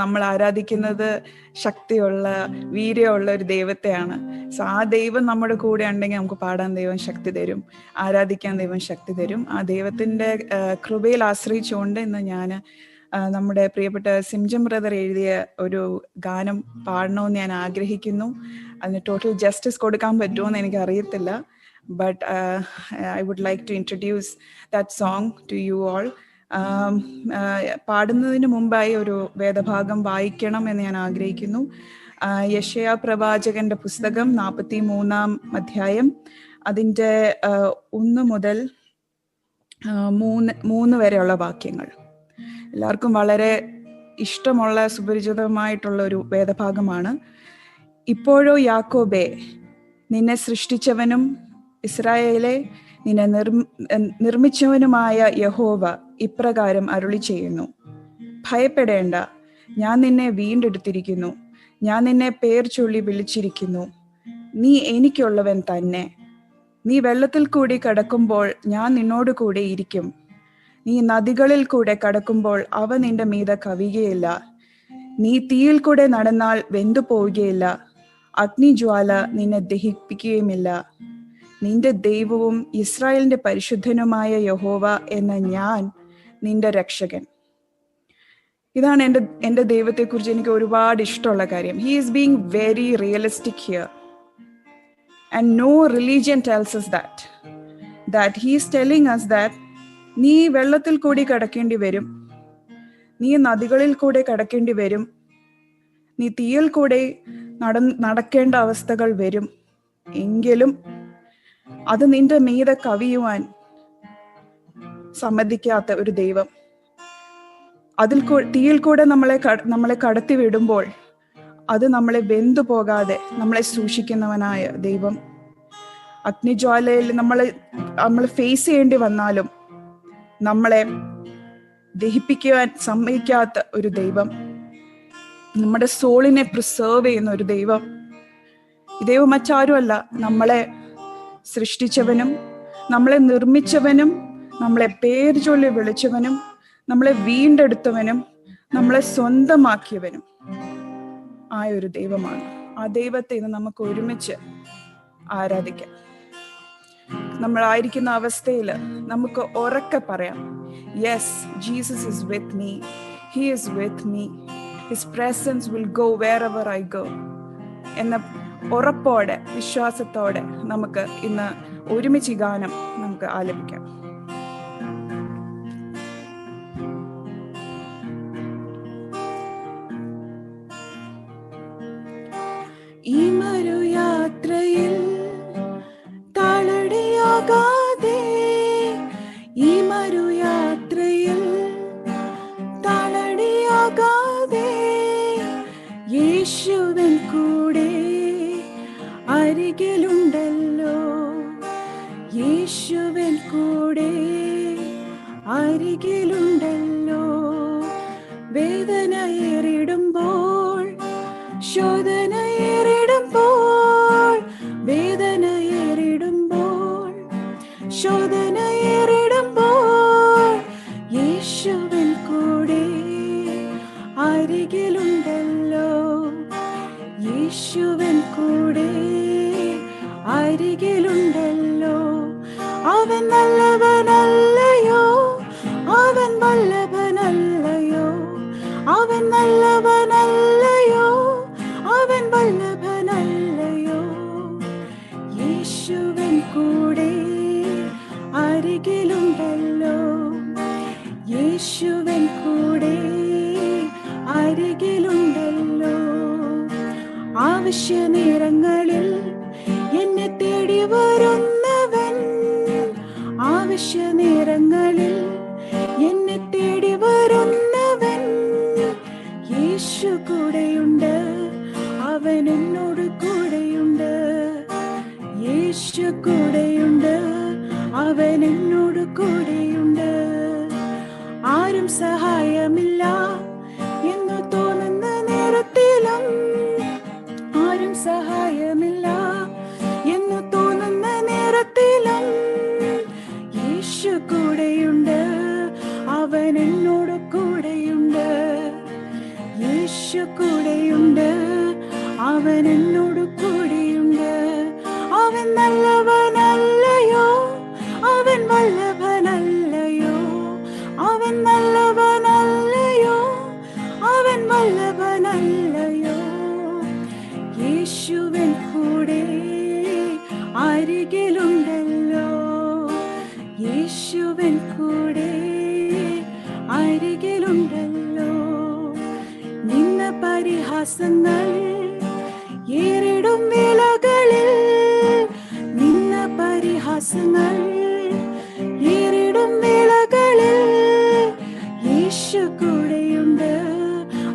നമ്മൾ ആരാധിക്കുന്നത് ശക്തിയുള്ള വീര്യമുള്ള ഒരു ദൈവത്തെയാണ്. സോ ആ ദൈവം നമ്മുടെ കൂടെ ഉണ്ടെങ്കിൽ നമുക്ക് പാടാൻ ദൈവം ശക്തി തരും. ആരാധിക്കാൻ ദൈവം ശക്തി തരും. ആ ദൈവത്തിന്റെ കൃപയിൽ ആശ്രയിച്ചുകൊണ്ട് ഇന്ന് ഞാൻ നമ്മുടെ പ്രിയപ്പെട്ട സിംജം ബ്രദർ എഴുതിയ ഒരു ഗാനം പാടണമെന്ന് ഞാൻ ആഗ്രഹിക്കുന്നു. അതിന് ടോട്ടൽ ജസ്റ്റിസ് കൊടുക്കാൻ പറ്റുമോ എന്ന് എനിക്ക് അറിയത്തില്ല. But I would like to introduce that song to you all പാടുന്നതിന് മുമ്പായി ഒരു വേദഭാഗം വായിക്കണം എന്ന് ഞാൻ ആഗ്രഹിക്കുന്നു. യശയ പ്രവാചകന്റെ പുസ്തകം നാൽപ്പത്തി മൂന്നാം അധ്യായം. അതിന്റെ ഒന്ന് മുതൽ മൂന്ന് മൂന്ന് വരെയുള്ള വാക്യങ്ങൾ. എല്ലാവർക്കും വളരെ ഇഷ്ടമുള്ള സുപരിചിതമായിട്ടുള്ള ഒരു വേദഭാഗമാണ്. ഇപ്പോഴോ യാക്കോബെ നിന്നെ സൃഷ്ടിച്ചവനും ഇസ്രായേലെ നിന്നെ നിർ നിർമ്മിച്ചവനുമായ യഹോവ ഇപ്രകാരം അരുളി ചെയ്യുന്നു. ഭയപ്പെടേണ്ട. ഞാൻ നിന്നെ വീണ്ടെടുത്തിരിക്കുന്നു. ഞാൻ നിന്നെ പേർ ചൊല്ലി വിളിച്ചിരിക്കുന്നു. നീ എനിക്കുള്ളവൻ തന്നെ. നീ വെള്ളത്തിൽ കൂടി കടക്കുമ്പോൾ ഞാൻ നിന്നോട് കൂടെ ഇരിക്കും. നീ നദികളിൽ കൂടെ കടക്കുമ്പോൾ അവ നിന്റെ മീതെ കവിയുകയില്ല. നീ തീയിൽ കൂടെ നടന്നാൽ വെന്തു പോവുകയില്ല. അഗ്നിജ്വാല നിന്നെ ദഹിപ്പിക്കുകയുമില്ല. നിന്റെ ദൈവവും ഇസ്രായേലിന്റെ പരിശുദ്ധനുമായ യഹോവ എന്ന ഞാൻ നിന്റെ രക്ഷകൻ. ഇതാണ് എന്റെ എന്റെ ദൈവത്തെക്കുറിച്ച് എനിക്ക് ഒരുപാട് ഇഷ്ടമുള്ള കാര്യം. He is being very realistic here and no religion tells us that that he is telling us that നീ വെള്ളത്തിൽ കൂടി കടക്കേണ്ടി വരും. നീ നദികളിൽ കൂടെ കടക്കേണ്ടി വരും. നീ തീയിൽ കൂടെ നട നടക്കേണ്ട അവസ്ഥകൾ വരും. എങ്കിലും അത് നിന്റെ മീതെ കവിയുവാൻ സമ്മതിക്കാത്ത ഒരു ദൈവം. അതിൽ തീയിൽ കൂടെ നമ്മളെ നമ്മളെ കടത്തി വിടുമ്പോൾ അത് നമ്മളെ വെന്തു പോകാതെ നമ്മളെ സൂക്ഷിക്കുന്നവനായ ദൈവം. അഗ്നിജ്വാലയിൽ നമ്മൾ നമ്മൾ ഫേസ് ചെയ്യേണ്ടി വന്നാലും നമ്മളെ ദഹിപ്പിക്കുവാൻ സമ്മതിക്കാത്ത ഒരു ദൈവം. നമ്മുടെ സോളിനെ പ്രിസേർവ് ചെയ്യുന്ന ഒരു ദൈവം. ദൈവം മറ്റാരുമല്ല. നമ്മളെ സൃഷ്ടിച്ചവനും നമ്മളെ നിർമ്മിച്ചവനും നമ്മളെ പേര് ചൊല്ലി വിളിച്ചവനും നമ്മളെ വീണ്ടെടുത്തവനും നമ്മളെ സ്വന്തമാക്കിയവനും ആയ ഒരു ദൈവമാണ്. ആ ദൈവത്തെ ഇന്ന് നമുക്ക് ഒരുമിച്ച് ആരാധിക്കാം. നമ്മളായിരിക്കുന്ന അവസ്ഥയിൽ നമുക്ക് ഉറക്കെ പറയാം yes Jesus is with me he is with me his presence will go wherever I go എന്ന ഉറപ്പോടെ വിശ്വാസത്തോടെ നമുക്ക് ഇന്ന് ഒരുമിച്ച് ഗാനം നമുക്ക് ആലപിക്കാം. അരികിലുണ്ടല്ലോ വേദനയേറിടുമ്പോൾ യേശുവൻ കൂടെ അരികിലുണ്ടല്ലോ. ആവശ്യ നേരങ്ങളിൽ എന്നെ തേടി വരുന്നവൻ ആരും സഹായമില്ല എന്ന് തോന്നുന്ന നേരത്തിലും ആരും സഹായമില്ല എന്ന് തോന്നുന്ന നേരത്തിലും യേശു കൂടെയുണ്ട് അവൻ എന്നോട് കൂടെയുണ്ട്. യേശു കൂടെയുണ്ട് അവൻ എന്നോട് അവൻ നല്ലവനല്ലയോ അവൻ വല്ലവനല്ലയോ? യേശുവൻ കൂടെ അരികിലുണ്ടല്ലോ. യേശുവൻ കൂടെ അരികിലുണ്ടല്ലോ. നിന്ന പരിഹാസങ്ങൾ ഏറിടും വേളകളിൽ നിന്ന പരിഹാസങ്ങൾ യേശു കൂടെയുണ്ട്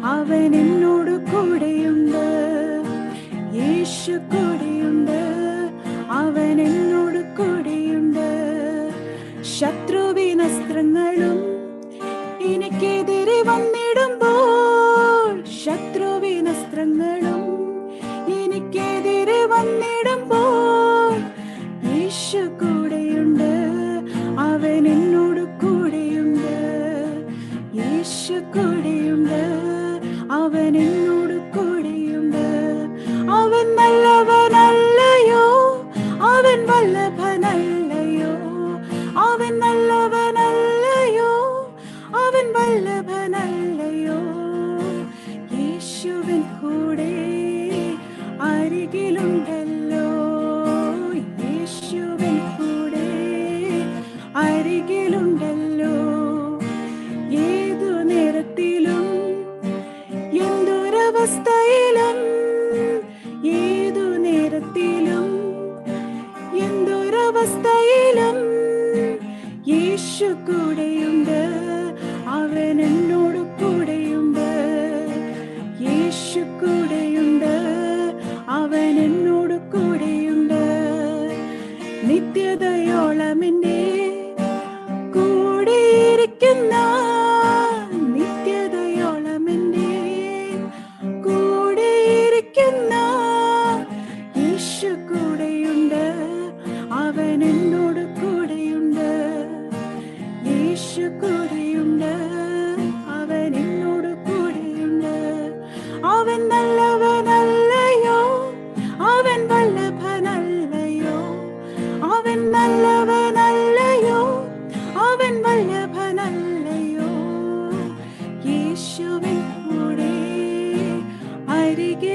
അവൻ എന്നോട് കൂടെയുണ്ട്. യേശു കൂടെയുണ്ട് അവൻ എന്നോട് കൂടെയുണ്ട്. ശത്രുവിനസ്ത്രങ്ങളും എനിക്കെതിരെ വന്നിടുമ്പോൾ ശത്രുവിനസ്ത്രങ്ങളും എനിക്കെതിരെ യേശു കൂടെയുണ്ട് അവൻ എന്നോട് കൂടെയുണ്ട്. അവൻ നല്ലവനല്ലയോ? അവൻ വല്ലഭനല്ലയോ? അവൻ നല്ലവനല്ലയോ? അവൻ വല്ലഭനല്ലയോ? യേശുവിൻ കൂടെ അരികിലുണ്ടല്ലോ യേശുവിൻ കൂടെ അരികെ